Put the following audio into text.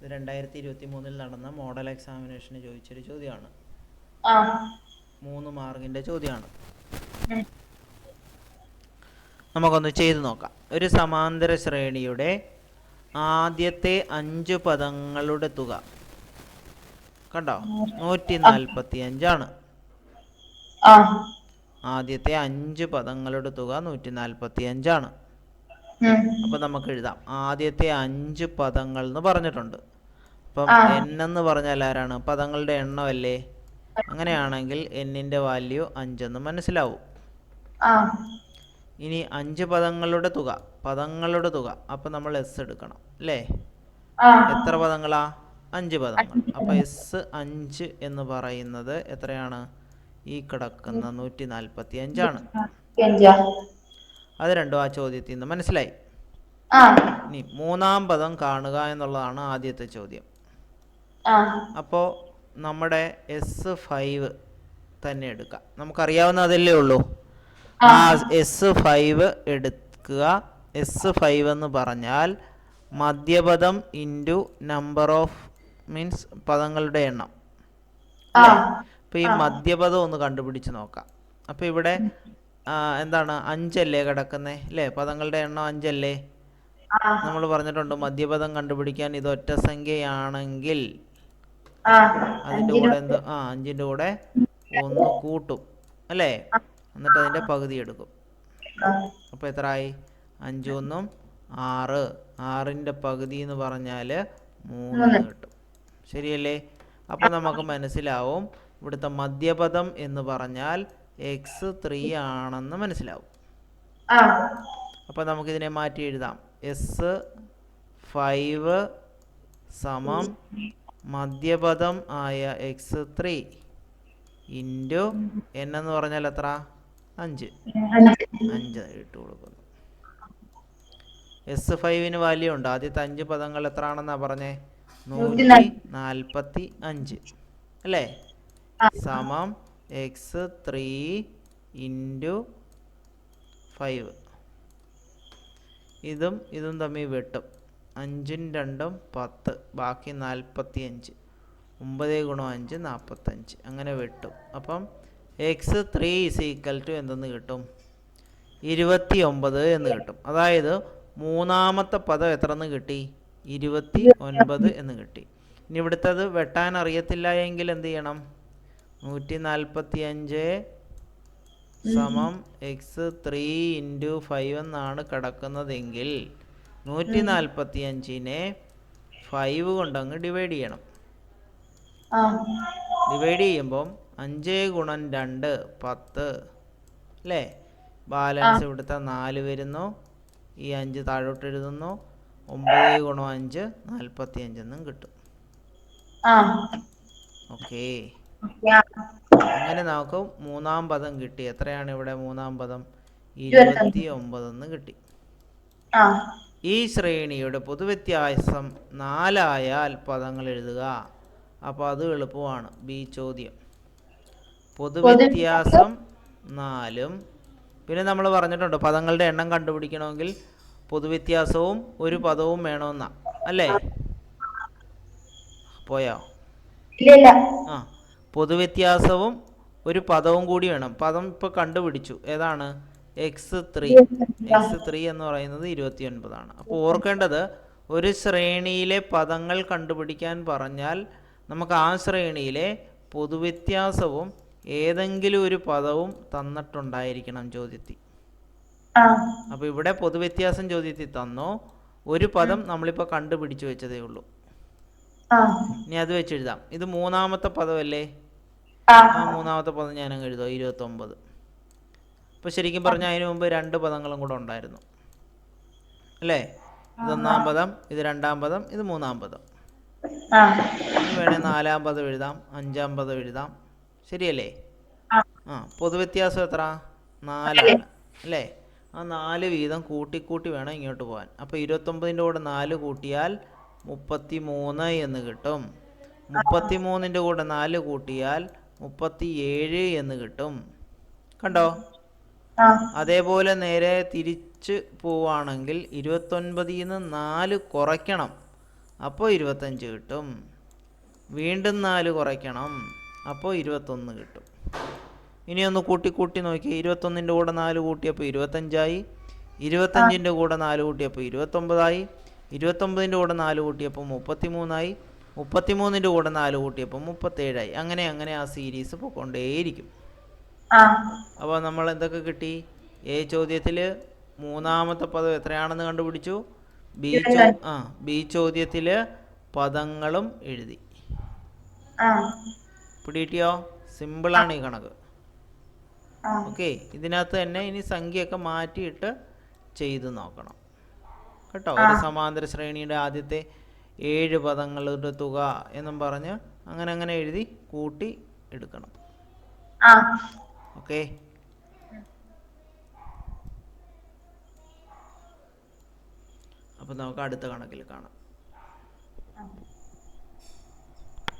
ഇത് രണ്ടായിരത്തി ഇരുപത്തി മൂന്നിൽ നടന്ന മോഡൽ എക്സാമിനേഷന് ചോദിച്ചൊരു ചോദ്യമാണ്. മൂന്ന് മാർഗിന്റെ ചോദ്യമാണ്. നമുക്കൊന്ന് ചെയ്തു നോക്കാം. ഒരു സമാന്തര ശ്രേണിയുടെ ആദ്യത്തെ അഞ്ച് പദങ്ങളുടെ തുക. കണ്ടോ? നൂറ്റി നാൽപ്പത്തി അഞ്ചാണ് ആദ്യത്തെ അഞ്ച് പദങ്ങളുടെ തുക നൂറ്റി നാൽപ്പത്തി അഞ്ചാണ്. അപ്പം നമുക്ക് എഴുതാം. ആദ്യത്തെ അഞ്ച് പദങ്ങൾ എന്ന് പറഞ്ഞിട്ടുണ്ട്. അപ്പം. എൻ എന്ന് പറഞ്ഞാൽ ആരാണ്? പദങ്ങളുടെ എണ്ണമല്ലേ? അങ്ങനെയാണെങ്കിൽ എന്നിന്റെ വാല്യൂ അഞ്ചെന്ന് മനസ്സിലാവും. ഇനി അഞ്ച് പദങ്ങളുടെ തുക. പദങ്ങളുടെ തുക. അപ്പം നമ്മൾ എസ് എടുക്കണം അല്ലേ? എത്ര പദങ്ങളാ? അഞ്ച് പദങ്ങൾ. അപ്പോൾ എസ് അഞ്ച് എന്ന് പറയുന്നത് എത്രയാണ്? ഈ കിടക്കുന്ന നൂറ്റി നാൽപ്പത്തി അഞ്ചാണ് അഞ്ചാ അത് രണ്ടും ആ ചോദ്യത്തിൽ നിന്ന് മനസ്സിലായി? ഇനി മൂന്നാം പദം കാണുക എന്നുള്ളതാണ് ആദ്യത്തെ ചോദ്യം. അപ്പോൾ നമ്മുടെ എസ് ഫൈവ് തന്നെ എടുക്കാം. നമുക്കറിയാവുന്ന അതല്ലേ ഉള്ളൂ? ആ. എസ് ഫൈവ് എടുക്കുക. എസ് ഫൈവ് എന്ന് പറഞ്ഞാൽ മധ്യപദം ഇന്റു നമ്പർ ഓഫ് മീൻസ് പദങ്ങളുടെ എണ്ണം. ആ. അപ്പോൾ ഈ മധ്യപദം ഒന്ന് കണ്ടുപിടിച്ച് നോക്കാം. അപ്പോൾ ഇവിടെ എന്താണ് അഞ്ചല്ലേ കിടക്കുന്നേ അല്ലേ? പദങ്ങളുടെ എണ്ണം അഞ്ചല്ലേ? നമ്മൾ പറഞ്ഞിട്ടുണ്ട് മധ്യപദം കണ്ടുപിടിക്കാൻ ഇത് ഒറ്റ സംഖ്യയാണെങ്കിൽ അതിന്റെ കൂടെ എന്ത്? ആ അഞ്ചിന്റെ കൂടെ ഒന്ന് കൂട്ടും അല്ലേ? എന്നിട്ട് അതിന്റെ പകുതി എടുക്കും. അപ്പൊ എത്ര ആയി അഞ്ചൊന്നും ആറ്. ആറിന്റെ പകുതി എന്ന് പറഞ്ഞാൽ മൂന്ന് കിട്ടും. ശരിയല്ലേ? അപ്പൊ നമുക്ക് മനസ്സിലാവും. ഇവിടുത്തെ മധ്യപദം എന്ന് പറഞ്ഞാൽ എക്സ് ത്രീ ആണെന്ന് മനസ്സിലാവും. അപ്പൊ അപ്പോൾ നമുക്കിതിനെ മാറ്റി എഴുതാം. എസ് ഫൈവ് സമം മധ്യപദം ആയ എക്സ് ത്രീ ഇന്റു എൻ എന്ന് പറഞ്ഞാൽ എത്ര? അഞ്ച്. അഞ്ച് അഞ്ച് ഇട്ട് കൊടുക്കുന്നു. എസ് ഫൈവിന് വാല്യൂ ഉണ്ട്. ആദ്യത്തെ അഞ്ച് പദങ്ങൾ എത്ര ആണെന്നാ പറഞ്ഞേ? നൂറ്റി നാൽപ്പത്തി അഞ്ച്. അല്ലേ? സമം എക്സ് ത്രീ ഇന്റു ഫൈവ് ഇതും ഇതും തമ്മിൽ വെട്ടും. അഞ്ചും രണ്ടും പത്ത്. ബാക്കി നാൽപ്പത്തി അഞ്ച് ഒമ്പത് ഗുണം അഞ്ച് നാൽപ്പത്തഞ്ച് അങ്ങനെ വെട്ടും. അപ്പം X three is equal to എന്തെന്ന് കിട്ടും? ഇരുപത്തി ഒമ്പത് എന്ന് കിട്ടും. അതായത് മൂന്നാമത്തെ പദം എത്ര എന്ന് കിട്ടി? ഇരുപത്തി ഒൻപത് എന്ന് കിട്ടി. ഇനി ഇവിടുത്തത് വെട്ടാൻ അറിയത്തില്ല എങ്കിൽ എന്ത് ചെയ്യണം? നൂറ്റി നാൽപ്പത്തി അഞ്ച് സമം എക്സ് ത്രീ ഇന്റു ഫൈവ് എന്നാണ് കിടക്കുന്നതെങ്കിൽ നൂറ്റി നാൽപ്പത്തി അഞ്ചിനെ ഫൈവ് കൊണ്ടങ്ങ് ഡിവൈഡ് ചെയ്യണം. ഡിവൈഡ് ചെയ്യുമ്പം അഞ്ച് ഗുണം രണ്ട് പത്ത് അല്ലേ? ബാലൻസ് ഇവിടുത്തെ നാല് വരുന്നു. ഈ അഞ്ച് താഴോട്ട് എഴുതുന്നു. ഒമ്പത് ഗുണം അഞ്ച് നാൽപ്പത്തി അഞ്ചെന്നും കിട്ടും ഓക്കേ. അങ്ങനെ നമുക്ക് മൂന്നാം പദം കിട്ടി. എത്രയാണ് ഇവിടെ മൂന്നാം പദം? ഇരുപത്തി ഒമ്പതെന്ന് കിട്ടി. ഈ ശ്രേണിയുടെ പൊതുവ്യത്യാസം നാലായാൽ പദങ്ങൾ എഴുതുക. അപ്പോൾ അത് എളുപ്പമാണ്. ബി ചോദ്യം. പൊതുവ്യത്യാസം നാലും. പിന്നെ നമ്മൾ പറഞ്ഞിട്ടുണ്ട് പദങ്ങളുടെ എണ്ണം കണ്ടുപിടിക്കണമെങ്കിൽ പൊതുവ്യത്യാസവും ഒരു പദവും വേണമെന്നാ. അല്ലേ? പോയോ? ആ. പൊതുവ്യത്യാസവും ഒരു പദവും കൂടി വേണം. പദം ഇപ്പോൾ കണ്ടുപിടിച്ചു. ഏതാണ്? എക്സ് ത്രീ എക്സ് ത്രീ എന്ന് പറയുന്നത് ഇരുപത്തി ഒൻപതാണ് അപ്പോൾ ഓർക്കേണ്ടത് ഒരു ശ്രേണിയിലെ പദങ്ങൾ കണ്ടുപിടിക്കാൻ പറഞ്ഞാൽ നമുക്ക് ആ ശ്രേണിയിലെ പൊതുവ്യത്യാസവും ഏതെങ്കിലും ഒരു പദവും തന്നിട്ടുണ്ടായിരിക്കണം ചോദ്യത്തിൽ. അപ്പൊ ഇവിടെ പൊതുവ്യത്യാസം ചോദ്യത്തിൽ തന്നോ. ഒരു പദം നമ്മളിപ്പോ കണ്ടുപിടിച്ചു വെച്ചതേ ഉള്ളൂ. ഇനി അത് വെച്ചെഴുതാം. ഇത് മൂന്നാമത്തെ പദമല്ലേ? ആ. മൂന്നാമത്തെ പദം ഞാൻ അങ്ങ് എഴുതാം ഇരുപത്തൊമ്പത്. അപ്പോൾ ശരിക്കും പറഞ്ഞാൽ അതിനു മുമ്പ് രണ്ട് പദങ്ങളും കൂടെ ഉണ്ടായിരുന്നു. അല്ലേ? ഇതൊന്നാം പദം ഇത് രണ്ടാം പദം ഇത് മൂന്നാം പദം. ഇനി വേണേൽ നാലാം പദം എഴുതാം അഞ്ചാം പദം എഴുതാം. ശരിയല്ലേ? ആ. ആ പൊതുവ്യത്യാസം എത്ര? നാലാണ് അല്ലേ? ആ നാല് വീതം കൂട്ടിക്കൂട്ടി വേണം ഇങ്ങോട്ട് പോകാൻ അപ്പോൾ ഇരുപത്തൊമ്പതിന്റെ കൂടെ നാല് കൂട്ടിയാൽ മുപ്പത്തി മൂന്ന് എന്ന് കിട്ടും. മുപ്പത്തി മൂന്നിന്റെ കൂടെ നാല് കൂട്ടിയാൽ മുപ്പത്തി ഏഴ് എന്ന് കിട്ടും. കണ്ടോ? അതേപോലെ നേരെ തിരിച്ച് പോവാണെങ്കിൽ ഇരുപത്തൊൻപതിൽ നിന്ന് നാല് കുറയ്ക്കണം. അപ്പോൾ ഇരുപത്തഞ്ച് കിട്ടും. വീണ്ടും നാല് കുറയ്ക്കണം. അപ്പോൾ ഇരുപത്തൊന്ന് കിട്ടും. ഇനി ഒന്ന് കൂട്ടി കൂട്ടി നോക്കി ഇരുപത്തൊന്നിന്റെ കൂടെ നാല് കൂട്ടിയപ്പോൾ ഇരുപത്തഞ്ചായി. ഇരുപത്തഞ്ചിന്റെ കൂടെ നാല് കൂട്ടിയപ്പോൾ ഇരുപത്തൊമ്പതായി. ഇരുപത്തൊമ്പതിന്റെ കൂടെ നാല് കൂട്ടിയപ്പോൾ മുപ്പത്തിമൂന്നായി. മുപ്പത്തിമൂന്നിന്റെ കൂടെ നാല് കൂട്ടിയപ്പോൾ മുപ്പത്തേഴായി. അങ്ങനെ അങ്ങനെ ആ സീരീസ് പോയിക്കൊണ്ടേയിരിക്കും അപ്പോൾ നമ്മൾ എന്തൊക്കെ കിട്ടി? എ ചോദ്യത്തിൽ മൂന്നാമത്തെ പദം എത്രയാണെന്ന് കണ്ടുപിടിച്ചു? ബി ചോ ആ ബി ചോദ്യത്തിൽ പദങ്ങളും എഴുതി. പിടിയിട്ടിയോ? സിമ്പിൾ സിമ്പിളാണ് ഈ കണക്ക്. ഓക്കെ ഇതിനകത്ത് തന്നെ ഇനി സംഖ്യയൊക്കെ മാറ്റിയിട്ട് ചെയ്ത് നോക്കണം. കേട്ടോ? ഒരു സമാന്തര ശ്രേണിയുടെ ആദ്യത്തെ ഏഴ് പദങ്ങളുടെ തുക എന്നും പറഞ്ഞ് അങ്ങനെ അങ്ങനെ എഴുതി കൂട്ടി എടുക്കണം. ഓക്കെ? അപ്പോൾ നമുക്ക് അടുത്ത കണക്കിൽ കാണാം.